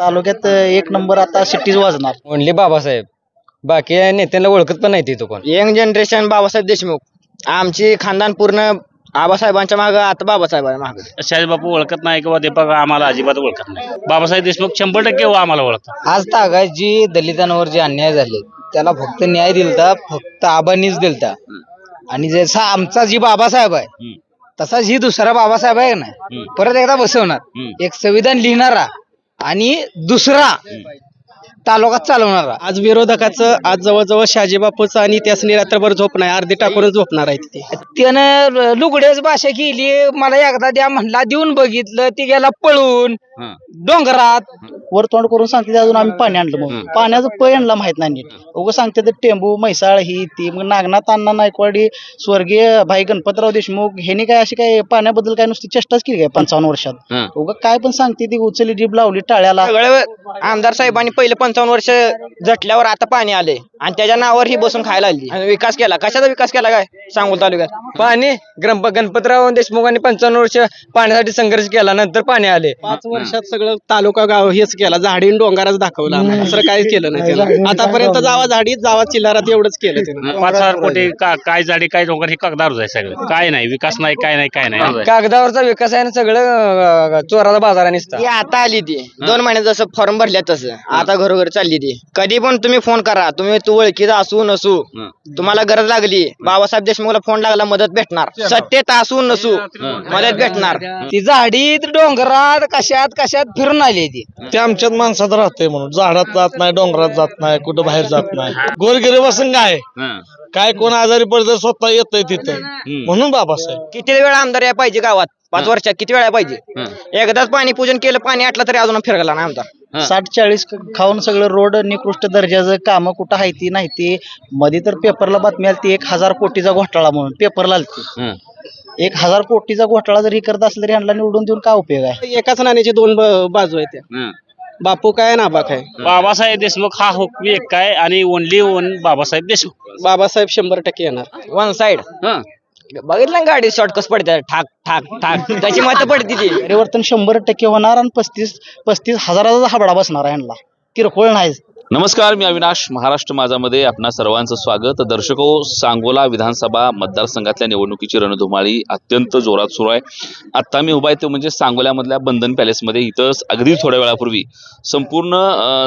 तालुक्यात एक नंबर आता सिटीज वाजणार. ओनली बाबासाहेब. बाकी नेत्यांना ओळखत पण नाही तिथं कोण. Young generation Babasaheb Deshmukh. आमची खानदान पूर्ण आबासाहेबांच्या माग आता बाबासाहेबांच्या माग. बापू ओळखत नाही किंवा दीपक आम्हाला अजिबात ओळखत नाही. बाबासाहेब देशमुख शंभर टक्के हो आम्हाला ओळखतात. आज तागाय जी दलितांवर जे अन्याय झाले त्याला फक्त न्याय दिलता फक्त आबांनीच दिलता. आणि जसा आमचा जी बाबासाहेब आहे तसाच ही दुसरा बाबासाहेब आहे ना परत एकदा बसवणार. एक संविधान लिहिणारा आणि दुसरा तालुका चालवणारा. आज विरोधकाचं आज जवळजवळ शहाजी बापूचं आणि त्यासनी रात्रभर झोप नाही अर्धी टाकूनच झोपणार आहे तिथे त्यानं लुगडेच भाषा केली मला एकदा द्या म्हणला देऊन बघितलं ती गेला पळून डोंगरात. वर तोंड करून सांगते अजून आम्ही पाणी आणलं मग पाण्याचं पै आणला माहीत नाही नीट. उगं सांगते ते टेंबू म्हैसाळ ही ती मग नागनाथ अण्णा नायकवाडी स्वर्गीय भाई गणपतराव देशमुख ह्यांनी काय अशी काय पाण्याबद्दल काय नुसती चेष्टाच केली काय पंचावन्न वर्षात? उगं काय पण सांगते ती उचलली जीभ लावली टाळ्याला. आमदार साहेबांनी पहिले पंचावन्न वर्ष झटल्यावर आता पाणी आले आणि त्याच्या नावावर ही बसून खायला आली. आणि विकास केला. कशाचा विकास केला काय? सांगोल तालुक्यात. पाणी. गणप गणपतराव देशमुखांनी पंचावन्न वर्ष पाण्यासाठी संघर्ष केला. नंतर पाणी आले. पाच वर्षात सगळं तालुका गाव हेच केला. झाडी डोंगराच दाखवला. दुसरं काहीच केलं नाही. आतापर्यंत जावा झाडीत जावा चिल्लारात एवढंच केलं त्यानं. पाच हजार कोटी का- काय झाडी काय डोंगर हे कागदारच आहे सगळं. काय नाही. विकास नाही काय नाही काय नाही. कागदावरचा विकास आहे ना सगळं अं, चोराचा बाजार आहे नुसता. ती आता आली ती. दोन महिन्यात जसं फॉर्म भरल्या तसं. आता घरोघरी चालली ती. कधी पण तुम्ही फोन करा. तुम्ही तू ओळखीचा असू नसू तुम्हाला गरज लागली बाबासाहेब देशमुखला फोन लागला मदत भेटणार. सत्तेत असू नसू मदत भेटणार. ती झाडीत डोंगरात कशात कशात फिरून आली ती. ते आमच्यात माणसात राहतंय म्हणून. झाडात जात नाही डोंगरात जात नाही कुठं बाहेर जात नाही. गोरगरीबासून काय? काय कोण आजारी पडतं स्वतः येतंय तिथं. म्हणून बाबासाहेब. किती वेळा आमदार या पाहिजे गावात? पाच वर्षात किती वेळा पाहिजे? एकदाच पाणी पूजन केलं पाणी आटलं तरी अजून फिरगला ना आमदार साठ चाळीस खाऊन सगळं रोड निकृष्ट दर्जाचं कामं कुठं आहे ती नाही ती. मध्ये तर पेपरला बातमी आली ती एक हजार कोटीचा घोटाळा म्हणून पेपरला आलती एक हजार कोटीचा घोटाळा जरी करत असला तरी यांना निवडून देऊन काय उपयोग आहे? एकाच नाण्याची दोन बाजू आहेत. बापू काय ना आबा काय? बाबासाहेब देशमुख हा हुकमी एक काय आणि ओनली ओन बाबासाहेब देशमुख. बाबासाहेब शंभर टक्के येणार. वन साइड बघितलं ना गाडी शॉर्ट कस पडते ठाक ठाक ठाक. त्याची मत पडते ती. परिवर्तन शंभर टक्के होणार आणि पस्तीस पस्तीस हजाराचा हाबडा बसणार आहे यांना किरकोळ नाही. नमस्कार मी अविनाश महाराष्ट्र माझामध्ये आपणा सर्वांचं स्वागत. दर्शको सांगोला विधानसभा मतदारसंघातल्या निवडणुकीची रणधुमाळी अत्यंत जोरात सुरू आहे. आत्ता मी उभा आहे तो म्हणजे सांगोल्यामधल्या बंधन पॅलेसमध्ये. इथं अगदी थोड्या वेळापूर्वी संपूर्ण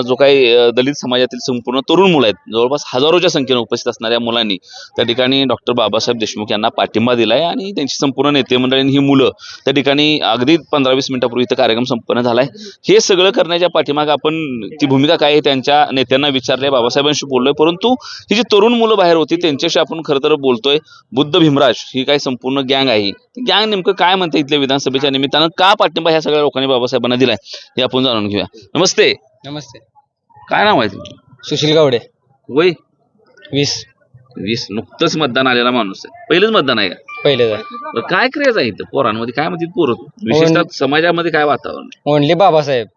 जो काही दलित समाजातील संपूर्ण तरुण मुलं आहेत जवळपास हजारोच्या संख्येनं उपस्थित असणाऱ्या मुलांनी त्या ठिकाणी डॉक्टर बाबासाहेब देशमुख यांना पाठिंबा दिला आहे आणि त्यांची संपूर्ण नेते मंडळींनी ही मुलं त्या ठिकाणी अगदी पंधरा वीस मिनिटापूर्वी इथं कार्यक्रम संपन्न झालाय. हे सगळं करण्याच्या पाठीमागे आपण ती भूमिका काय आहे त्यांच्या नेत्यांना विचारले बाबासाहेबांशी बोललोय परंतु ही जी तरुण मुलं बाहेर होती त्यांच्याशी आपण खरं तर बोलतोय. बुद्ध भीमराज ही काय संपूर्ण गँग आहे गँग नेमकं काय म्हणते इथल्या विधानसभेच्या निमित्तानं? का पाठिंबा ह्या सगळ्या लोकांनी बाबासाहेबांना दिलाय? हे आपण जाणून घेऊया. नमस्ते. नमस्ते. काय नाव आहे तुमचं? सुशील गावडे. वय? वीस. वीस. नुकतंच मतदान आलेला माणूस आहे. पहिलंच मतदान आहे का? पहिले बरं, काय क्रेज आहे इथं? पोरांमध्ये काय म्हणते पोरं? विशेषतः समाजामध्ये काय वातावरण? ओनली बाबासाहेब.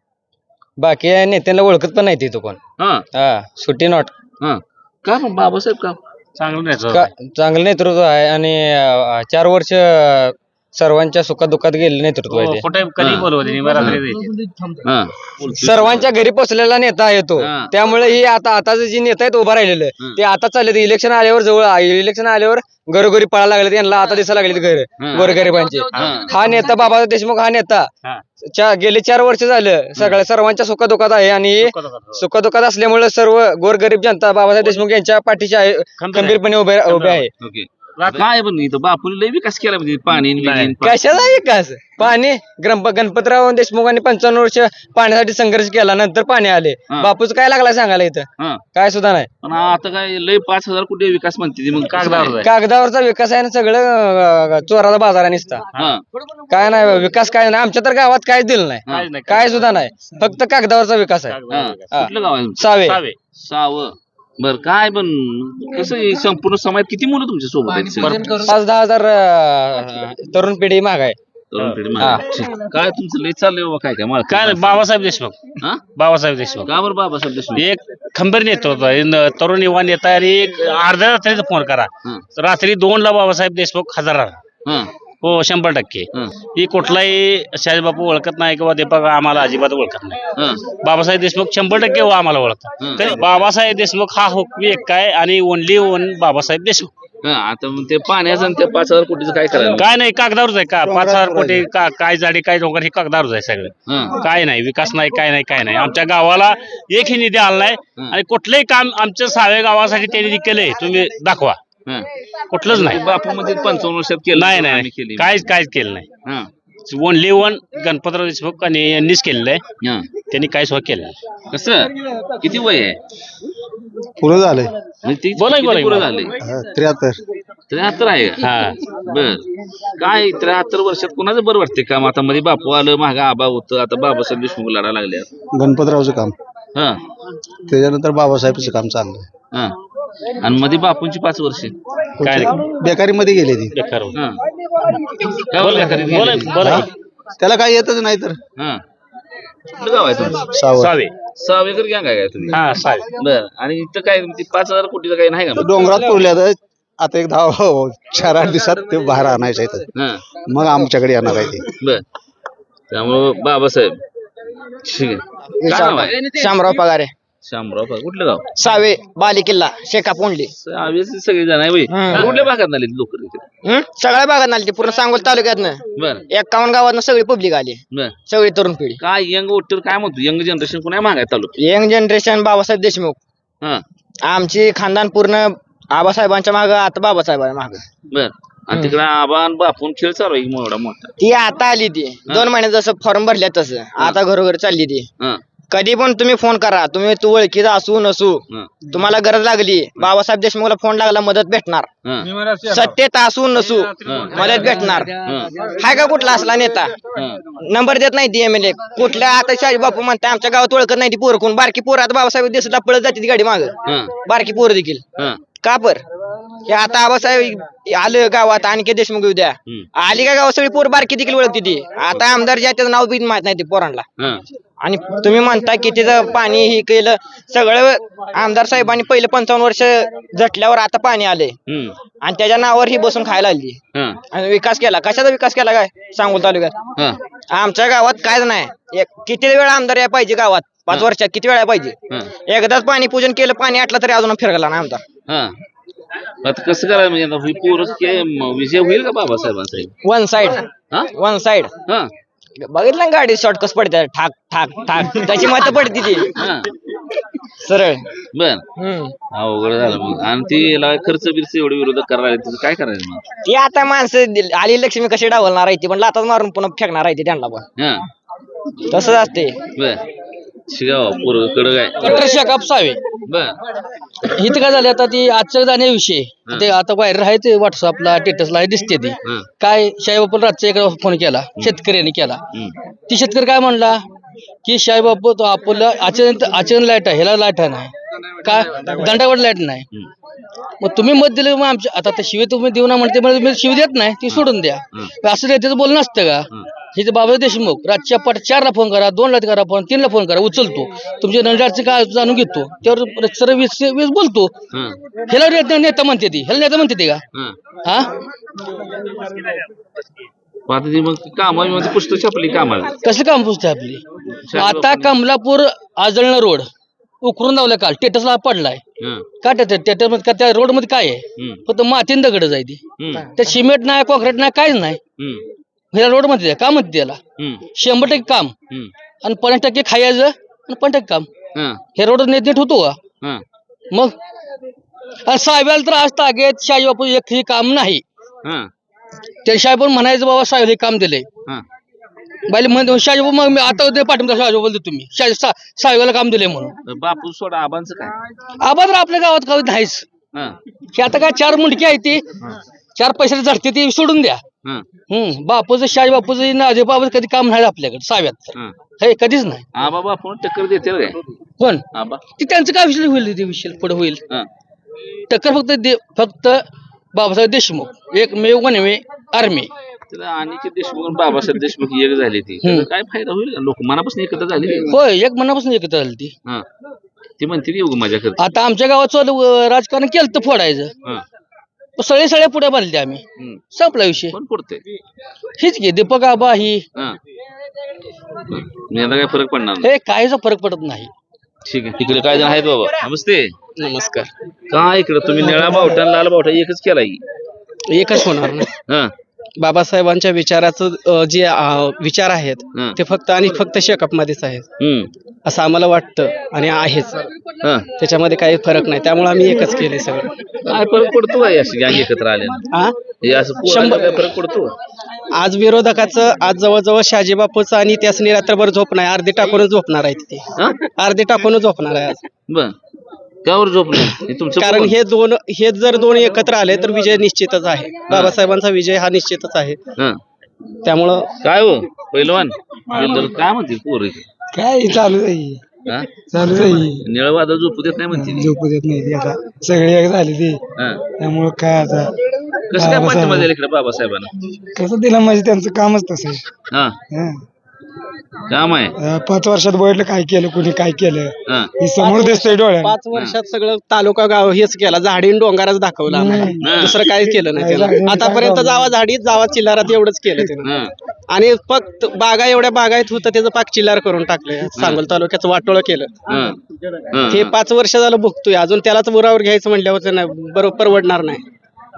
बाकी नेत्यांना ओळखत पण नाही तिथं कोण. हा. हा सुट्टी नॉट हा. का बाबासाहेब का? चांगलं नाही का- चांगलं नेतृत्व आहे आणि अं, चार वर्ष अं, सर्वांच्या सुखात दुःखात गेले नेतृत्व आहे ते. कुठे कधी हा. बोलवते रात्री हा. सर्वांच्या घरी पोचलेला नेता आहे तो. हा. त्यामुळे ही आता आता जी नेता आहेत उभा राहिलेलं हं. ते आता चालले इलेक्शन आल्यावर जवळ इलेक्शन आल्यावर घरोघरी पळायला लागले यांना आता दिसायला लागले घर हं. गोरगरिबांचे. हा. हा नेता बाबा देशमुख हा नेता. हा. चा- गेले चार वर्ष झालं. सगळ्या सर्वांच्या सुखादुखात आहे आणि सुखदुःखात असल्यामुळे सर्व गोरगरीब जनता बाबासाहेब देशमुख यांच्या पाठीशी आहे खंबीरपणे उभे उभे आहे. ओके. काय पण इथं बापूने लय विकास केला म्हणजे पाणी नाही. कशाचा विकास पाणी गणप गणपतराव देशमुखांनी पंचावन्न वर्ष पाण्यासाठी संघर्ष केला नंतर पाणी आले हा. बापूच काय लागला सांगायला इथं हा. काय सुद्धा नाही पण आता काय लय पाच हजार कोटी विकास म्हणते ती मग कागदावर आहे. कागदावरचा विकास आहे ना सगळं अं, चोराचा बाजार आहे नुसता हा काय नाही विकास काय नाही आमच्या तर गावात काहीच दिलं नाही नाही. काय सुद्धा नाही फक्त कागदावरचा विकास आहे हा. हा. कुठलं गाव आहे तुमचं? सावे सावे. साव बर काय पण कसं हे संपूर्ण समाज किती मुलं तुमच्यासोबत आहेत? पाच दहा हजार अं, तरुण पिढी माग आहे तरुण पिढी. मागे. ठीक. काय तुमचं लय चाललंय बाबा काय काय मला काय नाही बाबासाहेब देशमुख हा? बाबासाहेब देशमुख का बरं बाबासाहेब देशमुख एक खंबीर नेतृत्व आहे. न- तरुण युवा नेता आणि एक अर्ध्या रात्रीचा फोन करा हं. रात्री दोन ला बाबासाहेब देशमुख हजर राहा हा हो शंभर टक्के हं. कुठलाही शाहजीबापू ओळखत नाही किंवा दीपक आम्हाला अजिबात ओळखत नाही. बाबासाहेब देशमुख शंभर टक्के हो आम्हाला ओळखतात. तर बाबासाहेब देशमुख हा हुकमी एक काय आणि ओनली ओन बाबासाहेब देशमुख हं, आता मग ते पाण्याचं आणि ते पाच हजार कोटीचं काय करायला काय नाही कागदावरच आहे का पाच हजार कोटी का- काय झाडी काय डोंगर हे कागदावरच आहे सगळं हं. काय नाही विकास नाही काय नाही काय नाही आमच्या गावाला एकही निधी आला नाही हं. आणि कुठलंही काम आमच्या सावे गावासाठी त्यांनी केलंय तुम्ही दाखवा. कुठलंच नाही. बापू मध्ये पंचावन्न वर्षात केलं नाही नाही केली काहीच काहीच केलं नाही. हं. ओनली वन गणपतराव देशमुख आणि यांनीच केलेलं आहे. हं. त्यांनी काहीच केलं नाही. कसं? किती वय आहे? पुरं झालंय. म्हणजे ती बोला किती बोला की. पुरं झाले त्र्याहत्तर. त्र्याहत्तर आहे का? हा. बर. काय त्र्याहत्तर वर्षात कोणाचं बरं वाटते काम? आता मध्ये बापू आलं मागा आबा होतं आता बाबासाहेब देशमुख लढा लागल्या गणपतरावचं काम. हा. त्याच्यानंतर बाबासाहेबचं काम चांगलं हा. आणि मध्ये बापूंची पाच वर्ष काय नाही बेकारीमध्ये गेले ती. बेकार होतं. हा. काय बोला. त्याला काही येतच नाही तर. हा. कुठलं गाव आहे तुमचं? सावध सावे. सहावेकर गँग आहे का तुम्ही? हा सावे. बर. आणि इथं काय ती पाच हजार कोटीचं काही नाही का? डोंगरात पुरल्या तर आता एक दहा चार आठ दिवसात ते बाहेर आणायचं आहे तर. हा. मग आमच्याकडे येणार आहे ते. बर. त्यामुळं बाबासाहेब ठीक आहे. काय नाव आहे? शामराव पगारे. शामराव? कुठलं गाव? सावे बाली किल्ला शेका पोंडली सहावेचे सगळे जण आहे. कुठल्या भागात आले लोक? सगळ्या भागात आली ती पूर्ण सांगोल तालुक्यातनं. बर. एकावन्न गावातनं सगळी पब्लिक आली. बर. सगळी तरुण पिढी. काय यंग वोटर काय म्हणतो? यंग जनरेशन कोणा मागाय तालुक्यात यंग जनरेशन बाबासाहेब देशमुख. हा. आमची खानदान पूर्ण आबासाहेबांच्या माग आता बाबासाहेबांच्या माग. बर. आणि तिकडे आबा आणि बापून खेळ चालू आहे मोठा. ती आता आली ती. दोन महिन्यात जसं फॉर्म भरल्या तसं. आता घरोघरी चालली ती. हा. कधी पण तुम्ही फोन करा. तुम्ही तू ओळखीचा असू नसू हा. तुम्हाला गरज लागली बाबासाहेब देशमुखला फोन लागला मदत भेटणार. हा. सत्तेत असू नसू मदत भेटणार. हा. हाय का कुठला असला नेता? हा. नंबर देत नाही ती एमएलए कुठल्या आता शाही बापू म्हणते आमच्या गावात ओळखत नाही ती पोरं कोण. बारकी पोरं आता बाबासाहेब देशला पळत जाते ती गाडी माग. हा. बारकी पोरं देखील. हा. का पर हे आता आबासाहेब आलं गावात आणखी देशमुख उद्या हम्म. आली का गावात सगळी पोर बारकी देखील ओळखते ती. आता आमदार ज्या त्याचं नाव बी माहीत नाही ते पोरांना. हा. आणि तुम्ही म्हणता की तिचं पाणी हे केलं सगळं आमदार साहेबांनी पहिले पंचावन्न वर्ष झटल्यावर आता पाणी आले हम्म. आणि त्याच्या नावावर ही बसून खायला आली हा. आणि विकास केला. कशाचा विकास केला काय? सांगू तालुक्यात. हा. आमच्या गावात कायच नाही. एक किती वेळा आमदार या पाहिजे गावात? पाच वर्षात किती वेळा पाहिजे? हा. एकदाच पाणी पूजन केलं पाणी आटलं तरी अजून फिरकला ना आमदार हा. आता कसं करायला म्हणजे आता ही पोरं के म- विजय होईल का बाबासाहेबांचा? वन साइड हा? वन साइड हा. बघितलं ना गाडी शॉर्ट कस पडते ठाक ठाक ठाक. त्याची मत पडते ती. हा. सरळ. बर. हम्म. अवघड झालं मग. आणि ती याला खर्च बिर्च एवढे विरोधक करायला त्याचं काय करायचं मग? ती आता माणसं दिल- आली लक्ष्मी कशी डावलणार आहे ती पण लातात मारून पुन्हा फेकणार आहे ती त्यांना पण. हा. तसंच असते बर. शिगाव पोरं कडक आहे. कट्टर शेकाप सावे. बर. इथं काय झालं आता ती आजच्या जाण्याविषयी ते आता व्हायरल आहे ते व्हॉट्सअपला स्टेटसला दिसते ती. हा. काय शाहीबापूला रातचा एक फोन केला शेतकऱ्याने केला. हम्म. ती शेतकरी काय म्हणला की शाहीबापू तो आपलं अचानक अचानक लाइट आहे ह्याला लाइट नाही. काय दंडावर लाइट नाही. हम्म. मग तुम्ही मत दिले मग आमच्या आता ते शिवे तुम्ही देऊ ना म्हणते म्हणजे शिव देत नाही ती सोडून द्या. असं नेत्याचं बोलणं असतं का? हे जे बाबा देशमुख रातच्या पाठ चारला फोन करा दोनला करा फोन तीनला फोन करा उचलतो. तुमच्या नंदाचं काय जाणून घेतो. त्यावर सर्व वीस वीस बोलतो. हा. ह्याला नेता म्हणते ती. ह्याला नेता म्हणते ती का? हा. हा? आता ती मग काम म्हणजे पुस्तक छापली कामाला. कसलं काम पुसते आपली आता कमलापूर आजळणं रोड. उकरून लावलं काल. टेटसला पडलाय. हा. का टेटस का त्या रोडमध्ये काय आहे. फक्त मातीन दगड जाय ती. हम्म. त्या सिमेंट नाही कॉन्क्रीट नाही काहीच नाही. हम्म. ह्या रोडमध्ये का म्हणते त्याला हम्म. शंभर टक्के काम. हम्म. आणि पन्नास टक्के खायचं आणि पन्नास टक्के काम. हा. हे रोड नीट नीट होतो का? हा. मग? आणि साहेबाला तर आज तागेत शाही बापू एकही काम नाही. हा. त्या साहेब म्हणायचं बाबा साहेब हे काम दिले हा. बाई म्हणतो शाही मग मी आता उद्या पाठवतो शाही बोलतो तुम्ही शाही सा- साहेबाला काम दिले म्हणून. बापू सोडा आबांचं काय? आबा तर आपल्या गावात काही नाहीच. हा. हे आता काय चार मुंडकी आहे ती. चार पैशाची झडते ती सोडून द्या. हम्म बापूचं शाही बापूचं नाजे बाबा कधी काम नाही आपल्याकडे साव्यात हा. हे कधीच नाही. आबा बापून टक्कर देते काय? कोण? आबा ती त्यांचं काय विषय होईल ते विषय पुढे होईल? हा. टक्कर फक्त दे- फक्त बाबासाहेब देशमुख. एक मे वनवे आर्मी त्याला अनिकेत देशमुख आणि बाबासाहेब देशमुख एक झाली ती. त्याचा काय फायदा होईल का? लोक मनापासून एकत्र झाली होय एक मनापासून एकत्र झाली ती. हा. ती म्हणते की माझ्या आता आमच्या गावात अं, राजकारण केलं तर फोडायचं. हा. सळे सळे पुढे बांधले आम्ही. हम्म. संपला विषय. कोण पडते हीच घे दीपक आबा ही. हा. मी आता काय फरक पडणार नाही. हे काहीचा फरक पडत नाही. ठीक आहे तिकडे काय जण आहेत बाबा? नमस्ते. नमस्कार. काय इकडे तुम्ही निळा बावटा आणि लाल बावटा एकच केलाय एकच होणार ना. हा. बाबासाहेबांच्या विचाराचं जे विचार आहेत. ते फक्त आणि फक्त शेकअप मध्येच आहेत असं आम्हाला वाटतं आणि आहेच. त्याच्यामध्ये काही फरक नाही. त्यामुळे आम्ही एकच केले सगळं. काय फरक पडतो एकत्र आले फरक पडतो? आज विरोधकाचं आज जवळजवळ शहाजी बापूचं आणि त्यासनी रात्रभर झोप नाही अर्धे टाकूनच झोपणार आहे तिथे अर्धे टाकूनच झोपणार आहे आज. त्यावर झोपलं हे तुमचं कारण. हे दोन हे जर दोन एकत्र आले तर विजय निश्चितच आहे. बाबासाहेबांचा विजय हा निश्चितच आहे. हा. त्यामुळं काय हो पहिलवान बिल्डर काय म्हणते पोर काय चालू आहे? हा? चालू आहे. निळ वादळ झोपू देत नाही म्हणते ती. झोपू देत नाही आता. सगळे एक झाली ती. हा. त्यामुळं काय आता? कसं काय पाठिंबा द्यायला इकडे बाबासाहेबांना? कसं दिलं म्हणजे त्यांचं कामच तसं आहे. हा. हं. काम आहे. अं, पाच वर्षात बघितलं काय केलं कुणी काय केलं? हा. हे समोर दिसतंय डोळ्यात. पाच वर्षात सगळं तालुका गाव हेच केला. झाडी डोंगरच दाखवला आम्हाला. दुसरं काहीच केलं नाही त्यानं आतापर्यंत जावा झाडीत जावा चिल्लारात एवढंच केलं त्यानं. हा. आणि फक्त बागा एवढ्या बागायत होतं त्याचं पाक चिल्लार करून टाकले सांगोल तालुक्याचं वाटोळं केलं. हा. पाच वर्ष झालं भुगतोय. अजून त्यालाच उरावर घ्यायचं म्हटल्यावर नाही बरोबर परवडणार नाही.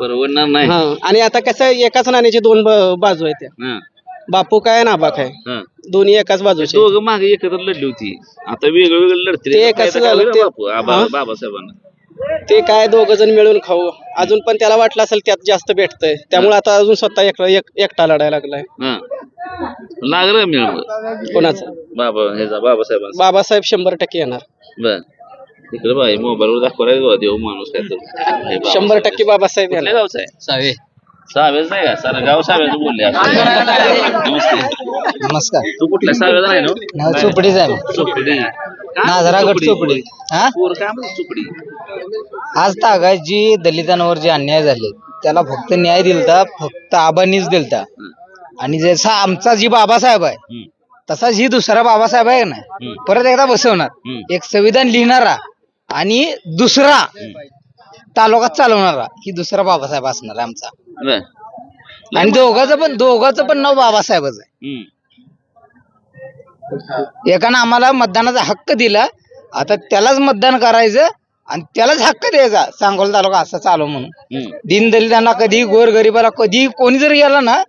परवडणार नाही. हा. आणि आता कसं एकाच नाण्याची दोन ब- बाजू आहेत त्या. हा. बापू काय आणि आबा काय हा. दोन्ही एकाच बाजूचे. दोघं मागे एकत्र लढली होती. आता वेगळं वेगळं लढते ते कसं झालं हा? बाबासाहेबांना. ते काय दोघ जण मिळून खाऊ. अजून पण त्याला वाटलं असेल त्यात जास्त भेटतंय. त्यामुळे आता अजून स्वतः एकटा एक- एकटा लढायला लागलाय. हा. लागलं मिळ मग कोणाचं? बाबा ह्याचा बाबासाहेबांचा. बाबासाहेब शंभर टक्के येणार. बर. इकडे बाई मोबाईलवर दाखवायला देव माणूस काय तर शंभर टक्के बाबासाहेब कुठल्या येणार गावचा आहे? सावे. नाही का? सारं गाव बोलले. नमस्ते. नमस्कार. तू कुठल्या साव्याचा नाही ना? नाव चोपडीच आहे चोपडी. नाझरागड चोपडी? हा? पोर काय म्हणतो चोपडी? आज तागायत जी दलितांवर जे अन्याय झाले त्याला फक्त न्याय दिलता फक्त आबांनीच दिलता. आणि जसा आमचा जी बाबासाहेब आहे हम्म. तसाच ही दुसरा बाबासाहेब आहे ना हम्म. परत एकदा बसवणार. हम्म. एक संविधान लिहिणारा आणि दुसरा तालुका चालवणारा ही दुसरा बाबासाहेब असणार आहे आमचा. बर. आणि दोघांचं पण दोघांचं पण नाव बाबासाहेबच आहे. एकानं आम्हाला मतदानाचा हक्क दिला. आता त्यालाच मतदान करायचं आणि त्यालाच हक्क द्यायचा. सांगोला तालुका असा चालू म्हणून. हम्म. दीनदलितांना कधी गोरगरिबाला कधी कोणी जर गेला ना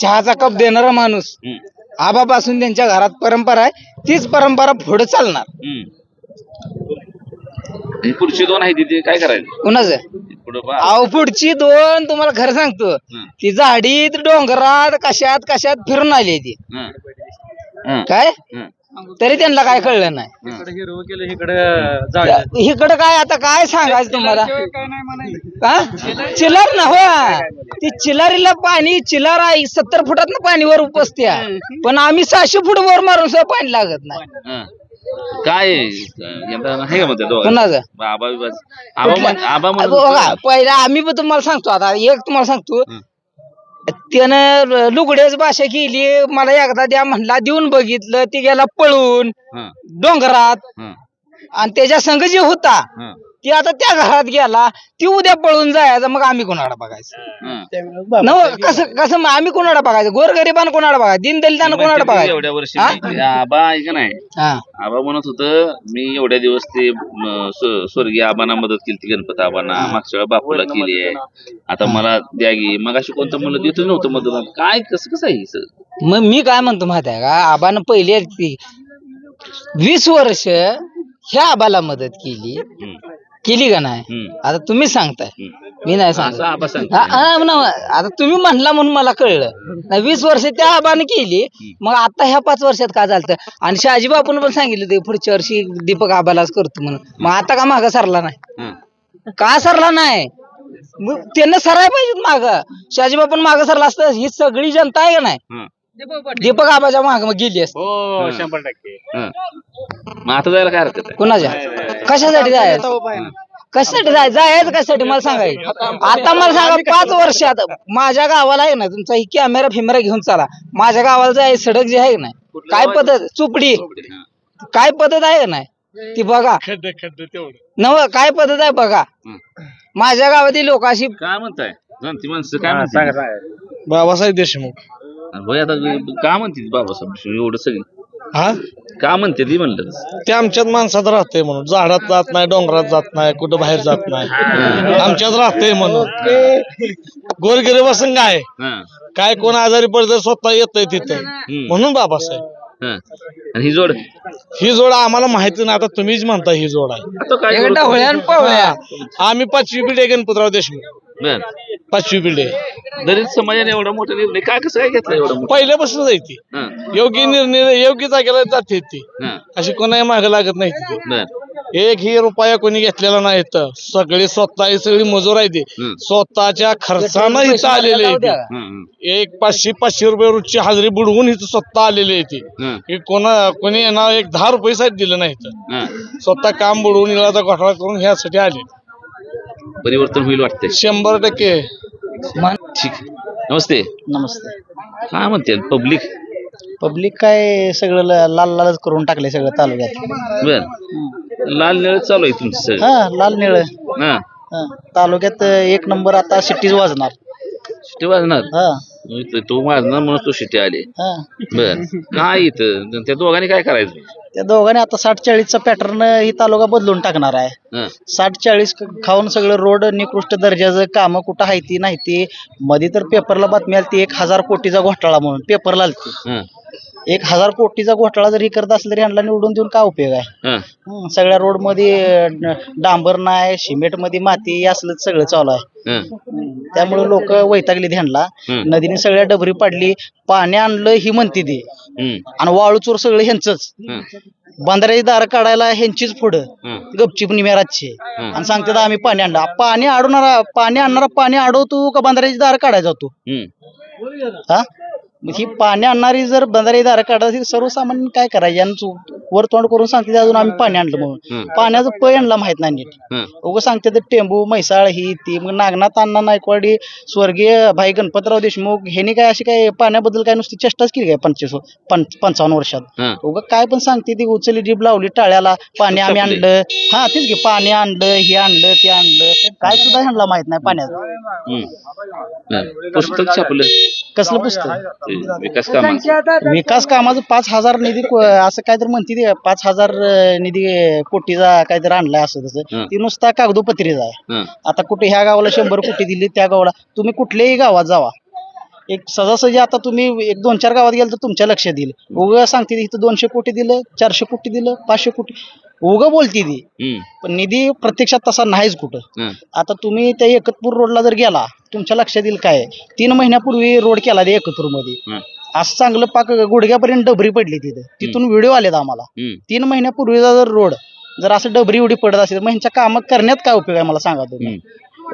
चहाचा कप देणारा माणूस हम्म. आबापासून त्यांच्या घरात परंपरा आहे तीच परंपरा पुढे चालणार. हम्म. पुढची दोन आहे तिथे काय करायचं? कुणाचं? अहो पुढची दोन तुम्हाला खरं सांगतो. ती झाडीत डोंगरात कशात कशात फिरून आली ती. काय. तरी त्यांना काय कळलं नाही. इकडं काय आता काय सांगायचं तुम्हाला? हा? चिलार ना हो ती चिलारीला पाणी चिलार आहे सत्तर फुटात पाणी वर उपसत्या पण आम्ही सहाशे फूट वर मारून सुद्धा पाणी लागत नाही. काय आहे? यंदा आहे का म्हणते दोघं कोणाचं आबा बिबा आबा म्हण- आबा म्हणत बघा होता. पहिला आम्ही पण तुम्हाला सांगतो आता एक तुम्हाला सांगतो त्यानं लुगड्याच भाषा केली मला एकदा द्या म्हणला देऊन बघितलं ती गेला पळून हा. डोंगरात हा. आणि त्याच्या संघ जे होता हा. ती आता त्या घरात गेला ती उद्या पळून जायचं मग आम्ही कोणाला बघायचं. नव कसं कसं मग आम्ही कोणाला बघायचं? गोरगरिबांना कोणाला बघायचं? दीनदलितांना कोणाला बघायचं? एवढ्या वर्षी हा? मी- आबा आहे का नाही हा. आबा म्हणत होत मी एवढ्या दिवस ते म, स्व- स्वर्गीय आबांना मदत केली ती गणपत आबांना. मागच्या वेळा बापूला केली आहे. आता मला द्या गी मग अशी कोणतं म्हणलं देतच नव्हतं मदत. काय कसं कसं आहे हे सगळं? मग मी काय म्हणतो माहीत आहे का? आबानं पहिले ती- वीस वर्ष ह्या आबाला मदत केली. हम्म. केली का नाही? हम्म. आता तुम्ही सांगताय. मी नाही असं सांगत. हा, हा, आता तुम्ही म्हणला म्हणून मला कळलं. नाही, वीस वर्ष त्या आबाने केली. मग आता ह्या पाच वर्षात काय झालं आणि शहाजी बापून पण सांगितलं ते पुढच्या वर्षी दीपक आबालाच करतो म्हणून. मग आता का माग सरला नाही? हा. का सरला नाही? मग त्यांना सराय पाहिजेत माग. शहाजी बापून माग सरला असतं. ही सगळी जनता आहे का नाही? हा. दीपक आबाच्या माग मग गेली असती. हो शंभर टक्के. हा. मग आता जायला काय हरकत आहे? कुणाच्या? कशासाठी जायचं? कशासाठी जाय जायचं कशासाठी? मला सांगायचं आता मला सांगा पाच वर्षात माझ्या गावाला आहे ना तुमचा ही कॅमेरा फिमेरा घेऊन चला. माझ्या गावाला जाय सडक जी आहे ना काय पद्धत? चुपडी. काय पद्धत आहे का नाही ती बघा. खड्डे खड्डे तेवढं. नव काय पद्धत आहे बघा. माझ्या गावातील लोक अशी काय म्हणताय? माणसं काय म्हणतात? बाबासाहेब देशमुख. होय आता का म्हणते बाबासाहेब एवढं सगळी. हा? का म्हणते ती म्हणलं? ते आमच्यात माणसात राहते म्हणून. झाडात जात नाही डोंगरात जात नाही कुठं बाहेर जात नाही. आमच्यात राहते म्हणून. गोरगिरी बसून काय? हा. काय कोण आजारी पडतं स्वतः येतंय तिथं. म्हणून बाबासाहेब हा. आणि ही जोड? ही जोड आम्हाला माहिती नाही आता तुम्हीच म्हणता ही जोड आहे. आता काय करू? ढवळ्यान पवळ्या आम्ही पाचवी पिढी आहे गणपतराव देशमुख. बर. पाचवी पिढी. आहे. दलित समाजाने एवढा मोठा निर्णय काय कसं काय घेतला एवढा मोठा? पहिल्यापासून जायची हा, योग्य निर्णय योग्य जागेला जाते ती. हा, अशी कोणाही मागे लागत नाही तिथे बर. एक ही रुपया कोणी घेतलेला नाही इथं सगळी स्वतः ही सगळी मजूर आहे ती. हम्म. स्वतःच्या खर्चानं इथं आलेले आहे ती. एक पाचशे पाचशे रुपये रोजची हजेरी बुडवून इथं स्वतः आलेली आहे ती. कोणा कोणी यांना एक दहा रुपये साठी दिलं नाही इथं हा. स्वतः काम बुडवून इलाचा घोटाळा करून ह्यासाठी आले परिवर्तन होईल वाटतंय. शंभर टक्के. ठीक. नमस्ते. नमस्ते. काय म्हणते? पब्लिक? पब्लिक काय सगळं ल- लाल लालच करून टाकले सगळं तालुक्यात. बर. लाल निळ चालू आहे तुमचं सगळं. हा लाल निळ. हा. तालुक्यात एक नंबर आता सिटीज वाजणार. शिट्टी वाजणार? हा. तो- तो वाजणार म्हणून तो शिट्टी आली. हा. बर. काय इथं? त्या दोघांनी काय करायचं? त्या दोघांनी आता साठ चाळीसचा पॅटर्न ही तालुका बदलून टाकणार आहे. हा, साठ चाळीस खाऊन सगळं रोड निकृष्ट दर्जाचं कामं कुठं आहे ती नाही ती. मध्ये तर पेपरला बातमी आली ती एक हजार कोटीचा घोटाळा म्हणून पेपरला आलती हा, एक हजार कोटीचा घोटाळा जरी करत असला तरी ह्यांना निवडून देऊन काय उपयोग आहे? हा. हं, सगळ्या रोडमध्ये डांबर नाही सिमेंटमध्ये माती असलं सगळं चालू आहे. हा, त्यामुळे लोक वैतागली ध्यानला. हं. नदीने सगळ्या डबरी पाडली पाणी आणलं ही म्हणते ती. हम्म, आणि वाळू चोर सगळं ह्यांचंच. हं, बंधाऱ्याची दार काढायला ह्यांचीच पुढं. हं, गपचिप निमेराची हं. आणि सांगतात आम्ही पाणी आणलं. पाणी अडवणारा पाणी आणणारा पाणी अडवतो का बंधाऱ्याची दार काढायला जातो? हम्म. हा? मग ही पाणी आणणारी जर बंधारी दार असेल सर्वसामान्य काय करायचं? यांचं वर तोंड करून सांगते अजून आम्ही पाणी आणलं म्हणून हं. पाण्याचं पय आणला माहीत नाही नीट हं. उगं सांगते ते टेंबू म्हैसाळ ही ती मग नागनाथ अण्णा नायकवाडी स्वर्गीय भाई गणपतराव देशमुख ह्यांनी काय अशी काय पाण्याबद्दल काय नुसती चेष्टाच केली काय पंचवीस पंचावन्न वर्षात हं. उगं काय पण सांगते ती उचली जीभ लावली टाळ्याला पाणी आम्ही. आणलं हा तेच की पाणी आणलं हे आणलं ते आणलं काय सुद्धा ह्यांना माहीत नाही पाण्याचं. पुस्तक छापलं कसलं पुस्तक विकास कामाचं विकास कामाचं पाच हजार निधी असं काहीतरी म्हणते ते पाच हजार अं, निधी कोटीचा काहीतरी आणलाय असं हं. तसं ती नुसता कागदोपत्रीचा आहे. हं, आता कुठे ह्या गावाला शंभर कोटी दिली त्या गावाला. तुम्ही कुठल्याही गावात जावा. एक सहजासहजी आता तुम्ही एक दोन चार गावात गेलं तर तुमच्या लक्षात येईल उगं सांगते इथं दोनशे कोटी दिलं चारशे कोटी दिलं पाचशे कोटी. उगं बोलती ती. हम्म, पण निधी प्रत्यक्षात तसा नाहीच कुठं. हं, आता तुम्ही त्या एकतपूर रोडला जर गेला तुमच्या लक्षात येईल काय? तीन महिन्यापूर्वी रोड केला ते एकतपूरमध्ये हं, असं चांगलं पाक गुडघ्यापर्यंत डबरी पडली तिथे. तिथून व्हिडिओ आलेत आम्हाला. तीन महिन्यापूर्वीचा जर रोड जर असं डबरी उडी पडत असेल मग ह्यांच्या कामात करण्यात काय उपयोग आहे मला सांगा तुम्ही?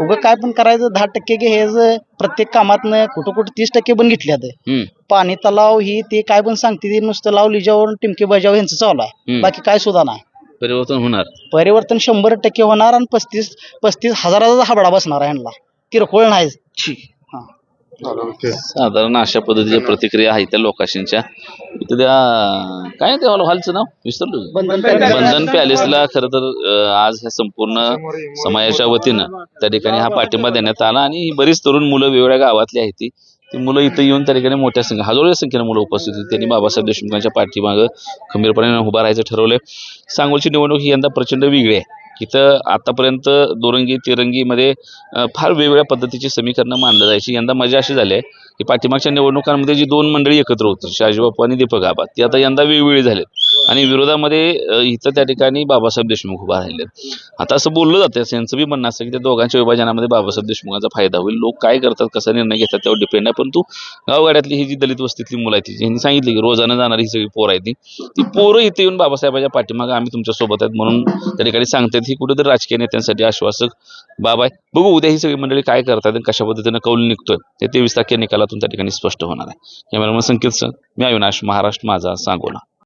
उगं काय पण करायचं दहा टक्के घे हे ज प्रत्येक कामातनं कुठं कुठं तीस टक्के पण घेतल्यात पाणी तलाव ही ते काय पण सांगते ती नुसतं लाव लिजावर टिमके बजाव यांचं चालू आहे. बाकी काय सुद्धा नाही. परिवर्तन होणार. परिवर्तन शंभर टक्के होणार आणि पस्तीस पस्तीस हजाराचा हाबडा बसणार आहे ह्यांना. किरकोळ नाही. साधारण अशा पद्धतीच्या प्रतिक्रिया आहेत त्या लोकांशींच्या. इथं त्या काय त्या हॉलचं नाव? विसरलो बंधन पॅलेस. बंधन पॅलेसला खरं तर आज ह्या संपूर्ण समाजाच्या वतीनं त्या ठिकाणी हा पाठिंबा देण्यात आला आणि ही बरीच तरुण मुलं वेगवेगळ्या गावातली आहेत ती. ती मुलं इथं येऊन त्या ठिकाणी मोठ्या संख्या हजारो संख्येने मुलं उपस्थित होती. त्यांनी बाबासाहेब देशमुखांच्या पाठीमागं खंबीरपणे उभं राहायचं ठरवलंय. सांगोलची निवडणूक ही यंदा प्रचंड वेगळी आहे. इथं आतापर्यंत दुरंगी तिरंगीमध्ये फार वेगवेगळ्या पद्धतीची समीकरणं मांडलं जायची. यंदा मजा अशी झाली आहे की पाठीमागच्या निवडणुकांमध्ये जी दोन मंडळी एकत्र होती शाजीबापू आणि दीपक आबा ती आता यंदा वेगवेगळी झालेत. आणि विरोधामध्ये इथं त्या ठिकाणी बाबासाहेब देशमुख उभा राहिले आता असं बोललं जातं त्यांचं बी म्हणणं असं की त्या दोघांच्या विभाजनामध्ये बाबासाहेब देशमुखांचा फायदा होईल. लोक काय करतात कसा निर्णय घेतात त्यावर डिपेंड आहे. परंतु गावगाड्यातली ही जी दलित वस्तीतली मुलं आहेत यांनी सांगितलं की रोजानं जाणारी ही सगळी पोरं आहेत ती. पोरं इथे येऊन बाबासाहेबाच्या पाठीमागं आम्ही तुमच्यासोबत आहेत म्हणून त्या ठिकाणी सांगतात ही कुठेतरी राजकीय नेत्यांसाठी आश्वासक बाब आहे. बघू उद्या ही सगळी मंडळी काय करतात आणि कशा पद्धतीनं कौल निघतोय ते तेवीस तारखे निकालातून त्या ठिकाणी स्पष्ट होणार आहे. कॅमेरामन संकेत सर मी अविनाश महाराष्ट्र माझा सांगोला.